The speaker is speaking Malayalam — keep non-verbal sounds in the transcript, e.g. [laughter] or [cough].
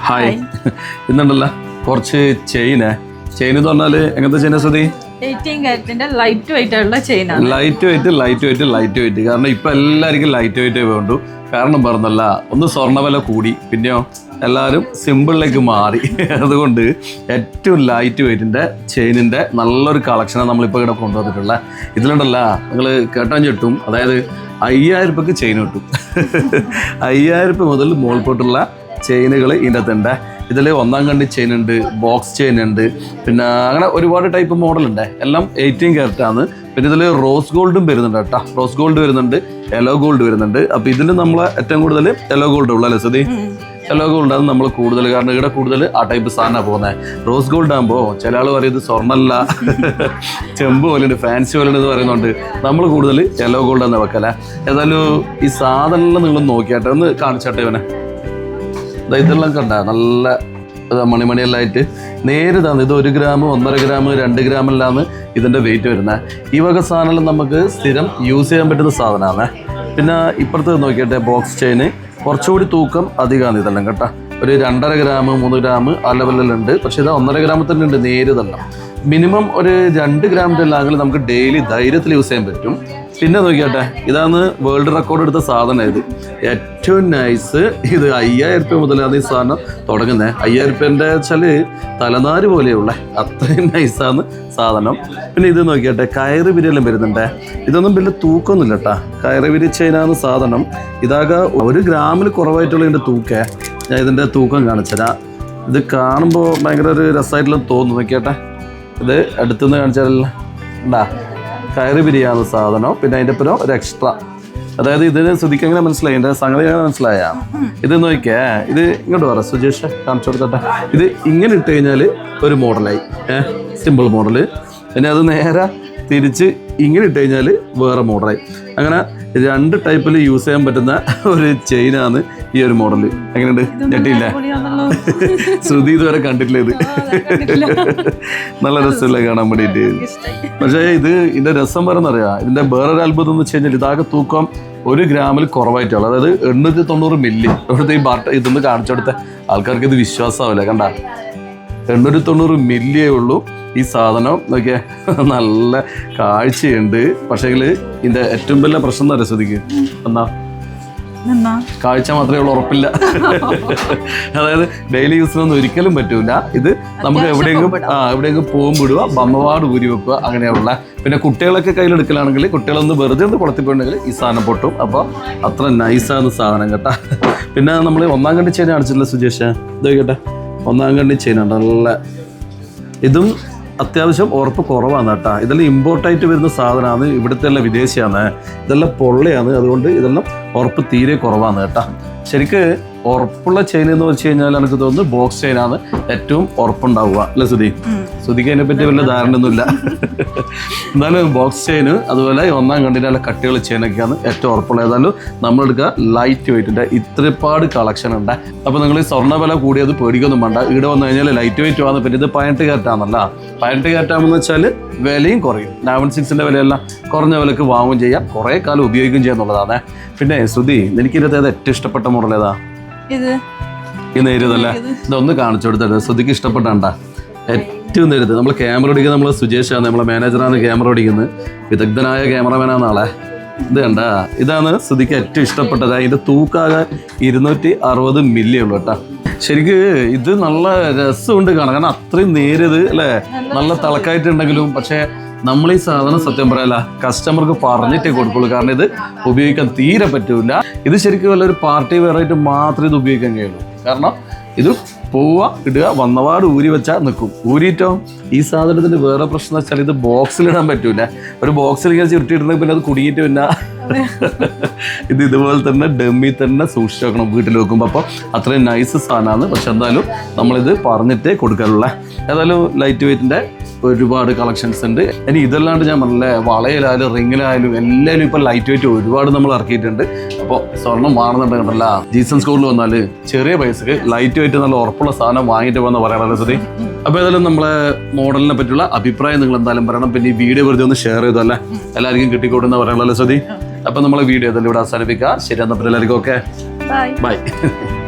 ഹായ് [laughs] ഇന്നുണ്ടല്ലോ. കുറച്ച് ചെയിന്. ചെയിൻ എന്ന് പറഞ്ഞാൽ എങ്ങനത്തെ ചെയിന Shruti? കാരറ്റിന്റെ light weight light weight light weight കാരണം ഇപ്പൊ എല്ലാവർക്കും ലൈറ്റ് വെയിറ്റ് വേണ്ടു കാരണം പറഞ്ഞല്ല ഒന്ന് സ്വർണവില കൂടി. പിന്നെയോ എല്ലാവരും സിമ്പിളിലേക്ക് മാറി. [laughs] അതുകൊണ്ട് ഏറ്റവും ലൈറ്റ് വെയിറ്റിന്റെ ചെയിനിന്റെ നല്ലൊരു കളക്ഷനാണ് നമ്മളിപ്പോൾ ഇവിടെ കൊണ്ടുവന്നിട്ടുള്ള ഇതിലുണ്ടല്ല നിങ്ങൾ കേട്ടാൻ ചുട്ടും അതായത് അയ്യായിരം രൂപയ്ക്ക് ചെയിൻ കിട്ടും. [laughs] അയ്യായിരം രൂപ മുതൽ മുകൾപോട്ടുള്ള ചെയിനുകൾ ഇതിന്റെ അകത്തുണ്ട് ഇതിൽ ഒന്നാം കണ്ടി ചെയിൻ ഉണ്ട് ബോക്സ് ചെയിൻ ഉണ്ട് പിന്നെ അങ്ങനെ ഒരുപാട് ടൈപ്പ് മോഡലുണ്ട്. എല്ലാം എയ്റ്റീൻ ക്യാരറ്റ് ആണ്. പിന്നെ ഇതിൽ റോസ് ഗോൾഡും വരുന്നുണ്ട് കേട്ടോ. റോസ് ഗോൾഡ് വരുന്നുണ്ട് യെല്ലോ ഗോൾഡ് വരുന്നുണ്ട്. അപ്പോൾ ഇതിൽ നമ്മൾ ഏറ്റവും കൂടുതൽ യെല്ലോ ഗോൾഡ് ഉള്ള അല്ലേ സതി യെല്ലോ ഗോൾഡ് ആണ് നമ്മൾ കൂടുതൽ കാരണം ഇവിടെ കൂടുതൽ ആ ടൈപ്പ് സാധനമാണ് പോകുന്നത് റോസ് ഗോൾഡ് ആകുമ്പോൾ ചില ആൾ പറയുന്നത് സ്വർണല്ല. [laughs] ചെമ്പ് പോലുണ്ട് ഫാൻസി പോലെ എന്ന് പറയുന്നുണ്ട്. നമ്മൾ കൂടുതൽ യെല്ലോ ഗോൾഡ് ആണ് വെക്കല. ഏതായാലും ഈ സാധനം നിങ്ങൾ നോക്കിയാട്ടെ. ഒന്ന് കാണിച്ചാട്ടെ ഇവനെ. ഇതെല്ലാം കണ്ട നല്ല മണിമണിയെല്ലാം ആയിട്ട്. നേരെ തന്നെ ഇത് ഒരു ഗ്രാം ഒന്നര ഗ്രാം രണ്ട് ഗ്രാമെല്ലാന്ന് ഇതിന്റെ വെയിറ്റ് വരുന്നത് ഈ വക സാധനം നമുക്ക് സ്ഥിരം യൂസ് ചെയ്യാൻ പറ്റുന്ന സാധനമാണ്. പിന്നെ ഇപ്പുറത്ത് നോക്കിയിട്ട് ബോക്സ് ചെയിന് കുറച്ചുകൂടി തൂക്കം അധികമാണ് ഇതെല്ലാം കേട്ടോ. ഒരു രണ്ടര ഗ്രാം മൂന്ന് ഗ്രാം ആ ലെവലിലുണ്ട് പക്ഷേ ഇത് ഒന്നര ഗ്രാമത്തിൽ ഉണ്ട് നേര് തന്നെ മിനിമം ഒരു രണ്ട് ഗ്രാമിന്റെ എല്ലാം നമുക്ക് ഡെയിലി ധൈര്യത്തിൽ യൂസ് ചെയ്യാൻ പറ്റും. പിന്നെ നോക്കിയാട്ടെ ഇതാണ് വേൾഡ് റെക്കോർഡ് എടുത്ത സാധനം ഇത്. ഏറ്റവും നൈസ് ഇത് അയ്യായിരം രൂപ മുതലാണ് ഈ സാധനം തുടങ്ങുന്നത് അയ്യായിരം രൂപേന്റെ വെച്ചാൽ തലനാര് പോലെയുള്ള. അത്രയും നൈസാണ് സാധനം. പിന്നെ ഇത് നോക്കിയാട്ടെ കയറ് വിരിയെല്ലാം വരുന്നുണ്ട്. ഇതൊന്നും വലിയ തൂക്കമൊന്നുമില്ല കേട്ടാ കയറ് വിരിച്ചതിനാണ് സാധനം. ഇതാകെ ഒരു ഗ്രാമിൽ കുറവായിട്ടുള്ള ഇതിന്റെ തൂക്കേ. ഞാൻ ഇതിന്റെ തൂക്കം കാണിച്ചുതരാം. ഇത് കാണുമ്പോൾ ഭയങ്കര ഒരു രസമായിട്ടുള്ള തോന്നുന്നു നോക്കിയാട്ടെ ഇത് അടുത്തുനിന്ന് കാണിച്ചാലല്ല? ഉണ്ടാ കയറി പിരിയാവുന്ന സാധനം. പിന്നെ അതിന്റെ പുറം ഒരു എക്സ്ട്രാ അതായത് ഇതിന് ശ്രുതിക്ക് എങ്ങനെ മനസ്സിലായി? എന്റെ സംഗതി എങ്ങനെ മനസ്സിലായ? ഇത് നോക്കിയേ. ഇത് ഇങ്ങോട്ട് പറ സുജേഷ് കാണിച്ചു കൊടുത്തട്ടെ ഇത് ഇങ്ങനെ ഇട്ട് കഴിഞ്ഞാൽ ഒരു മോഡലായി. ഏഹ് സിമ്പിൾ മോഡൽ പിന്നെ അത് നേരെ തിരിച്ച് ഇങ്ങനെ ഇട്ട് കഴിഞ്ഞാൽ വേറെ മോഡലായി അങ്ങനെ രണ്ട് ടൈപ്പിൽ യൂസ് ചെയ്യാൻ പറ്റുന്ന [laughs] ഒരു ചെയിനാണ് ഈ ഒരു മോഡൽ എങ്ങനെയുണ്ട്? ഞെട്ടിയില്ല. ശ്രുതി ഇതുവരെ കണ്ടിട്ടില്ല ഇത്. നല്ല രസമില്ല കാണാൻ വേണ്ടിയിട്ട്. പക്ഷേ ഇത് ഇതിന്റെ രസം പറഞ്ഞറിയാം ഇതിന്റെ വേറൊരു അത്ഭുതം എന്ന് വെച്ച് കഴിഞ്ഞാൽ ഇതാകെ തൂക്കം ഒരു ഗ്രാമിൽ കുറവായിട്ടുള്ളൂ. അതായത് എണ്ണൂറ്റി തൊണ്ണൂറ് മില്ലി ഇവിടുത്തെ ഈ ബാട്ട ഇതൊന്ന് കാണിച്ചു കൊടുത്ത ആൾക്കാർക്ക് ഇത് വിശ്വാസമാവില്ല. കണ്ട? എണ്ണൂറ്റി തൊണ്ണൂറ് മില്ലിയേ ഉള്ളൂ. ഈ സാധനം നോക്കിയേ നല്ല കാഴ്ചയുണ്ട്. പക്ഷേങ്കിൽ ഇതിന്റെ ഏറ്റവും വലിയ പ്രശ്നം എന്താ രസതിക്ക് എന്നാ? കാഴ്ച മാത്രമേ ഉള്ളൂ ഉറപ്പില്ല. അതായത് ഡെയിലി യൂസിനൊന്നും ഒരിക്കലും പറ്റൂല. ഇത് നമുക്ക് എവിടെയെങ്കിലും ആ എവിടെയെങ്കിലും പോകും വിടുക ബമ്മവാട് ഊരി വെക്കുക അങ്ങനെയുള്ള. പിന്നെ കുട്ടികളൊക്കെ കയ്യിലെടുക്കലാണെങ്കിൽ കുട്ടികളൊന്ന് വെറുതെ ഒന്ന് കുളത്തിപ്പോയിട്ടുണ്ടെങ്കിൽ ഈ സാധനം പൊട്ടും. അപ്പോൾ അത്ര നൈസാണ് സാധനം കേട്ടാ. പിന്നെ നമ്മൾ ഒന്നാം കണ്ടി ചെയിൻ അടിച്ചിട്ടില്ല സുജേഷ്? ഇത് കേട്ടെ? ഒന്നാം കണ്ടി ചെയിൻ നല്ല ഇതും അത്യാവശ്യം ഉറപ്പ് കുറവാണ് കേട്ടോ. ഇതെല്ലാം ഇമ്പോർട്ടായിട്ട് വരുന്ന സാധനമാണ്. ഇവിടുത്തെ എല്ലാം വിദേശിയാണ്. ഇതെല്ലാം പൊള്ളയാണ്. അതുകൊണ്ട് ഇതെല്ലാം ഉറപ്പ് തീരെ കുറവാണ് കേട്ടോ. ശരിക്ക് ഉറപ്പുള്ള ചെയിൻ എന്ന് വെച്ച് കഴിഞ്ഞാൽ എനിക്ക് തോന്നുന്നു ബോക്സ് ചെയിനാണ് ഏറ്റവും ഉറപ്പുണ്ടാവുക. അല്ലേ സുധി? സുധിക്ക് അതിനെ പറ്റി വലിയ ധാരണയൊന്നുമില്ല. [laughs] എന്നാലും ബോക്സ് ചെയിന് അതുപോലെ ഒന്നാം കണ്ടിട്ടുള്ള കട്ടികൾ ചെയിനൊക്കെയാണ് ഏറ്റവും ഉറപ്പുള്ള. ഏതായാലും നമ്മളെടുക്കുക ലൈറ്റ് വെയിറ്റിന്റെ ഇത്രപാട് കളക്ഷൻ ഉണ്ട്. അപ്പോൾ നിങ്ങൾ ഈ സ്വർണ വില കൂടിയത് പേടിക്കൊന്നും വേണ്ട. ഇവിടെ വന്നു കഴിഞ്ഞാൽ ലൈറ്റ് വെയിറ്റ് വന്നു പിന്നെ ഇത് പതിനെട്ട് കാറ്റാണല്ല പതിനെട്ട് കാറ്റാണെന്ന് വെച്ചാൽ വിലയും കുറയും. നയൻ സിക്സിന്റെ വിലയെല്ലാം. കുറഞ്ഞ വിലക്ക് വാങ്ങും ചെയ്യാം. കുറേ കാലം ഉപയോഗിക്കുകയും ചെയ്യാന്നുള്ളതാണ്. പിന്നെ ശ്രുതി എനിക്കിതിനകത്ത് ഏതാ ഏറ്റവും ഇഷ്ടപ്പെട്ട മോഡൽ ഏതാ? ഇത്? ഈ നേരിയതല്ലേ? ഇതൊന്ന് കാണിച്ചു കൊടുത്തല്ലേ ശ്രുതിക്ക് ഇഷ്ടപ്പെട്ടാണ്ട. ഏറ്റവും നേരത്തെ നമ്മൾ ക്യാമറ ഓടിക്കുന്നത് നമ്മൾ സുജേഷാണ് നമ്മളെ മാനേജറാണ് ക്യാമറ ഓടിക്കുന്നത്. വിദഗ്ധനായ ക്യാമറമാനാണ് ആളെ. ഇത് കണ്ട? ഇതാണ് ശ്രുതിക്ക് ഏറ്റവും ഇഷ്ടപ്പെട്ടത്. അതിന്റെ തൂക്കാകെ ഇരുന്നൂറ്റി അറുപത് മില്ലി ഉള്ളു കേട്ടോ. ശരിക്ക് ഇത് നല്ല രസമുണ്ട് കാണാൻ. കാരണം അത്രയും നേരിയത് അല്ലേ? നല്ല തിളക്കായിട്ടുണ്ടെങ്കിലും പക്ഷേ നമ്മൾ ഈ സാധനം സത്യം പറയല കസ്റ്റമർക്ക് പറഞ്ഞിട്ടേ കൊടുക്കുള്ളൂ. കാരണം ഇത് ഉപയോഗിക്കാൻ തീരെ പറ്റൂല. ഇത് ശരിക്കും വല്ല ഒരു പാർട്ടി വെയറായിട്ട് മാത്രമേ ഇത് ഉപയോഗിക്കാൻ കഴിയുള്ളൂ. കാരണം ഇത് പോവുക ഇടുക വന്നപാട് ഊരി വെച്ചാൽ നിൽക്കും ഊരിയിട്ടോ? ഈ സാധനത്തിന് വേറെ പ്രശ്നം വെച്ചാൽ ഇത് ബോക്സിൽ ഇടാൻ പറ്റൂല. ഒരു ബോക്സിൽ ഇങ്ങനെ ചുരുട്ടിയിട്ടുണ്ടെങ്കിൽ പിന്നെ അത് കുടുങ്ങിയിട്ട് പിന്നെ ഇത് ഇതുപോലെ തന്നെ ഡമ്മി തന്നെ സൂക്ഷിച്ച് വെക്കണം വീട്ടിൽ വെക്കുമ്പോൾ അപ്പോൾ അത്രയും നൈസ് സാധനമാണ്. പക്ഷെ എന്തായാലും നമ്മളിത് പറഞ്ഞിട്ടേ കൊടുക്കാറുള്ള. ഏതായാലും ലൈറ്റ് വെയിറ്റിന്റെ ഒരുപാട് കളക്ഷൻസ് ഉണ്ട്. ഇനി ഇതല്ലാണ്ട് ഞാൻ പറഞ്ഞില്ലേ വളയിലായാലും റിങ്ങിലായാലും എല്ലാവരും ഇപ്പം ലൈറ്റ് വെയിറ്റ് ഒരുപാട് നമ്മൾ ഇറക്കിയിട്ടുണ്ട്. അപ്പോൾ സ്വർണം വാങ്ങുന്നുണ്ടെങ്കിലല്ല ജീസൺ സ്കൂളിൽ വന്നാൽ ചെറിയ പൈസക്ക് ലൈറ്റ് വെയിറ്റ് നല്ല ഉറപ്പുള്ള സാധനം വാങ്ങിയിട്ട് പോകുന്ന പറയാനുള്ള സ്ഥിതി അപ്പോൾ ഏതായാലും നമ്മളെ മോഡലിനെ പറ്റിയുള്ള അഭിപ്രായം നിങ്ങൾ എന്തായാലും പറയണം. പിന്നെ ഈ വീഡിയോ വെറുതെ ഒന്ന് ഷെയർ ചെയ്തല്ലേ എല്ലാവർക്കും കിട്ടിക്കൂടുന്ന പറയാനുള്ള സ്ഥിതി അപ്പം നമ്മളെ വീഡിയോ ഏതായാലും ഇവിടെ അവസാനിപ്പിക്കുക ശരി എന്നാൽ എല്ലാവർക്കും ഓക്കെ ബൈ [laughs]